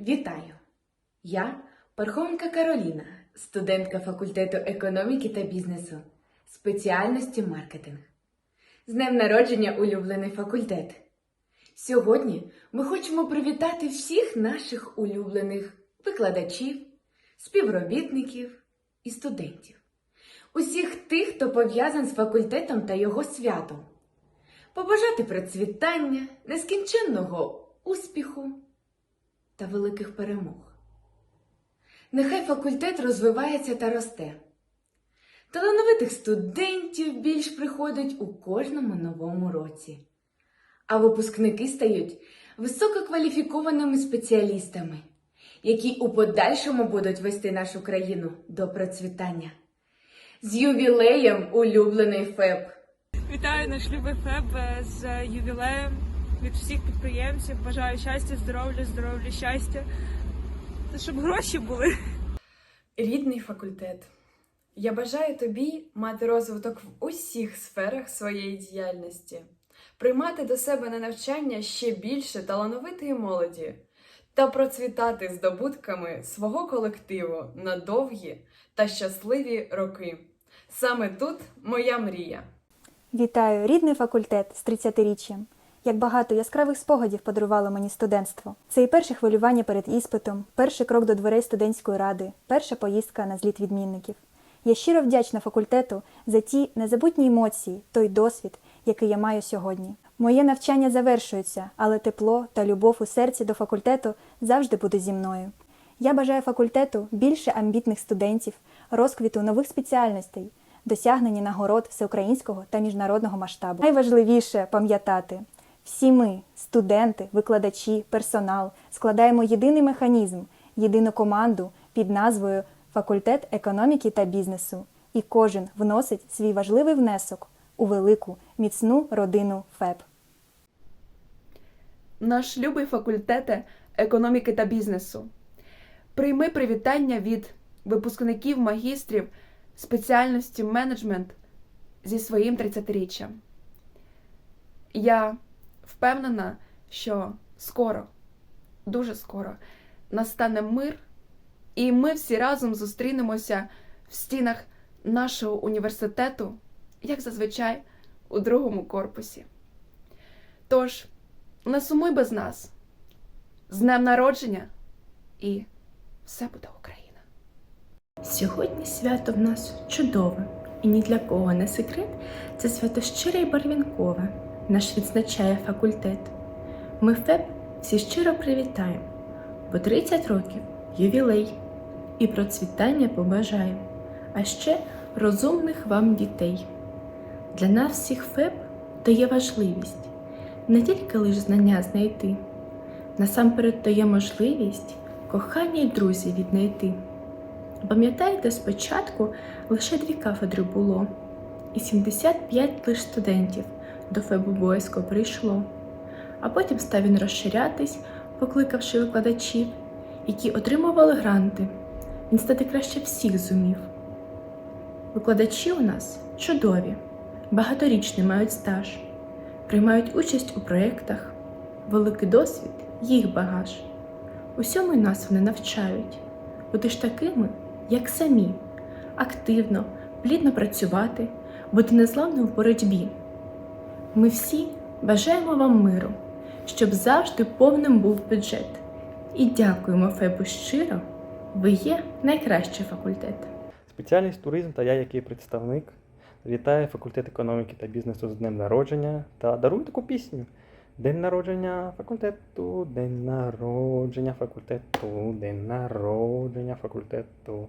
Вітаю! Я Пархоменка Кароліна, студентка факультету економіки та бізнесу, спеціальності маркетинг. З днем народження улюблений факультет. Сьогодні ми хочемо привітати всіх наших улюблених викладачів, співробітників і студентів, усіх тих, хто пов'язан з факультетом та його святом, побажати процвітання, нескінченного успіху та великих перемог. Нехай факультет розвивається та росте. Талановитих студентів більш приходить у кожному новому році, а випускники стають висококваліфікованими спеціалістами, які у подальшому будуть вести нашу країну до процвітання. З ювілеєм улюблений ФЕБ! Вітаю наш любий ФЕБ е, з ювілеєм від всіх підприємців. Бажаю щастя, здоров'я, здоров'я, щастя. Та щоб гроші були. Рідний факультет. Я бажаю тобі мати розвиток в усіх сферах своєї діяльності, приймати до себе на навчання ще більше талановитої молоді та процвітати здобутками свого колективу на довгі та щасливі роки. Саме тут моя мрія. Вітаю рідний факультет з 30-річчям. Як багато яскравих спогадів подарувало мені студентство. Це і перше хвилювання перед іспитом, перший крок до дверей студентської ради, перша поїздка на зліт відмінників. Я щиро вдячна факультету за ті незабутні емоції, той досвід, який я маю сьогодні. Моє навчання завершується, але тепло та любов у серці до факультету завжди буде зі мною. Я бажаю факультету більше амбітних студентів, розквіту нових спеціальностей, досягнення нагород всеукраїнського та міжнародного масштабу. Найважливіше пам'ятати, всі ми, студенти, викладачі, персонал, складаємо єдиний механізм, єдину команду під назвою Факультет економіки та бізнесу, і кожен вносить свій важливий внесок у велику міцну родину ФЕБ. Наш любий факультете економіки та бізнесу. Прийми привітання від випускників магістрів спеціальності менеджмент зі своїм 30-річчям. Я впевнена, що скоро, дуже скоро настане мир, і ми всі разом зустрінемося в стінах нашого університету, як зазвичай, у другому корпусі. Тож, не сумуй без нас. З днем народження і все буде Україна! Сьогодні свято в нас чудове, і ні для кого не секрет, це свято щире і барвінкове, наш відзначає факультет. Ми ФЕБ всі щиро привітаємо, бо 30 років ювілей і процвітання побажаємо, а ще розумних вам дітей. Для нас всіх ФЕБ дає важливість не тільки лише знання знайти, насамперед дає можливість кохання й друзів віднайти. Пам'ятаєте, спочатку лише дві кафедри було, і 75 лише студентів до Фебобойського прийшло. А потім став він розширятись, покликавши викладачів, які отримували гранти. Він стати краще всіх зумів. Викладачі у нас чудові, багаторічний мають стаж, приймають участь у проєктах, великий досвід їх багаж. Усьому й нас вони навчають бути ж такими, як самі, активно, плідно працювати, бути незламним в боротьбі. Ми всі бажаємо вам миру, щоб завжди повним був бюджет. І дякуємо Фебу щиро, ви є найкращий факультет. Спеціальність туризм та я, як її представник, вітаю факультет економіки та бізнесу з днем народження та дарую таку пісню. День народження факультету, день народження факультету, день народження факультету.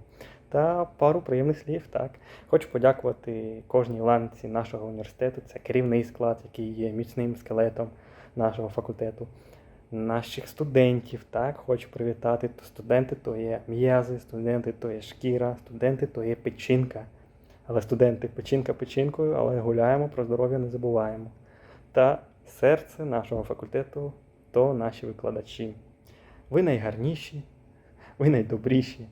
Та пару приємних слів, так. Хочу подякувати кожній ланці нашого університету. Це керівний склад, який є міцним скелетом нашого факультету. Наших студентів, так, хочу привітати. То студенти то є м'язи, студенти то є шкіра, студенти то є печінка. Але студенти печінка печінкою, але гуляємо, про здоров'я не забуваємо. Та серце нашого факультету то наші викладачі. Ви найгарніші, ви найдобріші,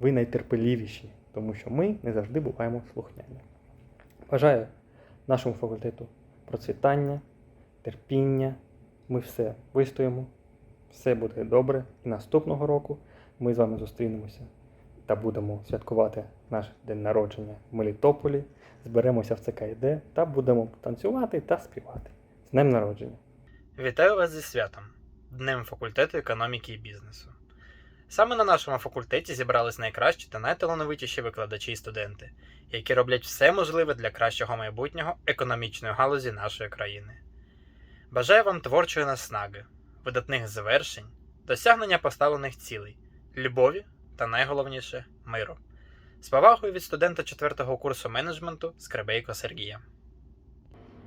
ви найтерпеливіші, тому що ми не завжди буваємо слухняні. Бажаю нашому факультету процвітання, терпіння. Ми все вистоїмо, Все буде добре, і наступного року ми з вами зустрінемося та будемо святкувати наш день народження в Мелітополі. Зберемося в ЦКІД та будемо танцювати та співати. З днем народження! Вітаю вас зі святом Днем факультету економіки і бізнесу. Саме на нашому факультеті зібрались найкращі та найталановитіші викладачі і студенти, які роблять все можливе для кращого майбутнього економічної галузі нашої країни. Бажаю вам творчої наснаги, видатних завершень, досягнення поставлених цілей, любові та найголовніше миру. З повагою від студента 4 курсу менеджменту Скребейко Сергія.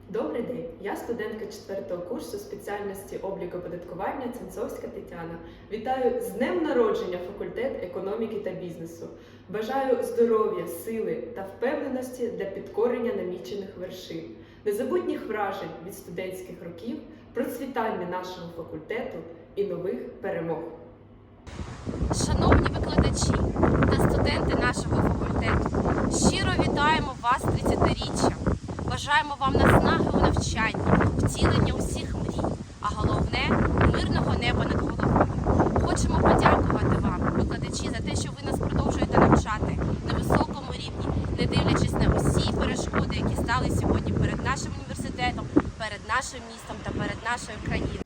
Добрий день, я студентка 4 курсу спеціальності облікоподаткування Ценцовська Тетяна. Вітаю з днем народження факультет економіки та бізнесу. Бажаю здоров'я, сили та впевненості для підкорення намічених вершин, незабутніх вражень від студентських років, процвітання нашого факультету і нових перемог. Шановні викладачі та студенти нашого факультету, щиро вітаємо вас з 30-річчям. Бажаємо вам наснаги у навчанні, втілення усіх мрій, а головне мирного неба над головою. Хочемо подякувати вам, викладачі, за те, що ви нас продовжуєте навчати на високому рівні, не дивлячись на усі перешкоди, які стали сьогодні перед нашим університетом, перед нашим містом та перед нашою країною.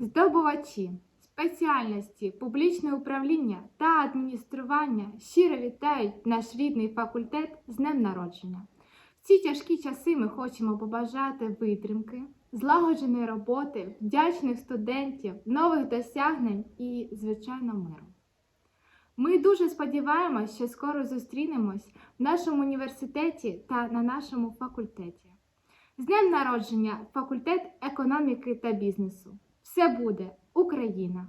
Здобувачі спеціальності публічне управління та адміністрування щиро вітають наш рідний факультет з днем народження. Ці тяжкі часи ми хочемо побажати витримки, злагодженої роботи, вдячних студентів, нових досягнень і, звичайно, миру. Ми дуже сподіваємось, що скоро зустрінемось в нашому університеті та на нашому факультеті. З днем народження факультет економіки та бізнесу. Все буде Україна!